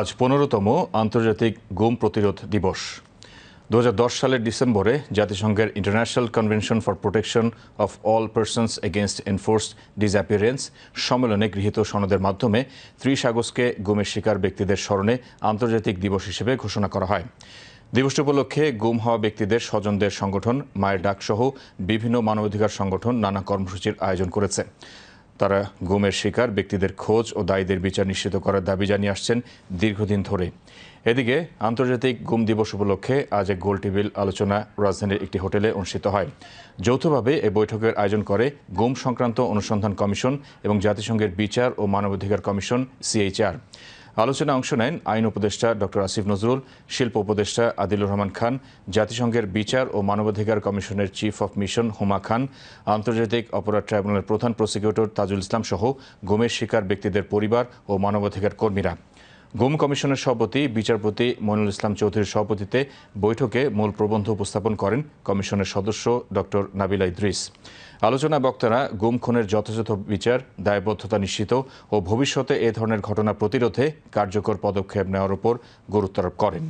আজ পনেরোতম আন্তর্জাতিক গুম প্রতিরোধ দিবস। দু হাজার দশ সালের ডিসেম্বরে জাতিসংঘের international convention for protection of all persons against enforced disappearance সম্মেলনে গৃহীত সনদের মাধ্যমে ত্রিশ আগস্টকে গুমের শিকার ব্যক্তিদের স্মরণে আন্তর্জাতিক দিবস হিসেবে ঘোষণা করা হয়। দিবসটি উপলক্ষে গুম হওয়া ব্যক্তিদের স্বজনদের সংগঠন, মায়ের ডাকসহ বিভিন্ন মানবাধিকার সংগঠন নানা কর্মসূচির আয়োজন করেছে। তারা গুমের শিকার, ব্যক্তিদের খোঁজ ও দায়ীদের বিচার নিশ্চিত করার দাবি জানিয়ে আসছেন দীর্ঘদিন ধরে। এদিকে আন্তর্জাতিক গুম দিবস উপলক্ষে আজ এক গোল টেবিল আলোচনা রাজধানীর একটি হোটেলে অনুষ্ঠিত হয়। যৌথভাবে এ বৈঠকের আয়োজন করে গুম সংক্রান্ত অনুসন্ধান কমিশন এবং জাতিসংঘের বিচার ও মানবাধিকার কমিশন, সিএইচআর। আলোচনায় অংশ নেন আইন উপদেষ্টা ডক্টর আসিফ নজরুল, শিল্প উপদেষ্টা আদিলুর রহমান খান, জাতিসংঘের বিচার ও মানবাধিকার কমিশনের chief of mission Huma Khan, আন্তর্জাতিক অপরাধ ট্রাইব্যুনালের প্রধান প্রসিকিউটর তাজুল ইসলাম সহ গুমের শিকার ব্যক্তিদের পরিবার ও মানবাধিকার কর্মীরা। গুম কমিশনের সভাপতি, বিচারপতি মইনুল ইসলাম চৌধুরীর সভাপতিতে বৈঠকে মূল প্রবন্ধ উপস্থাপন করেন কমিশনের সদস্য ডক্টর নাবিলা ইদ্রিস। আলোচনা বক্তারা গুম খুনের যথাযথ বিচার, দায়বদ্ধতা নিশ্চিত ও ভবিষ্যতে এ ধরনের ঘটনা প্রতিরোধে কার্যকর পদক্ষেপ নেওয়ার উপর গুরুত্বারোপ করেন।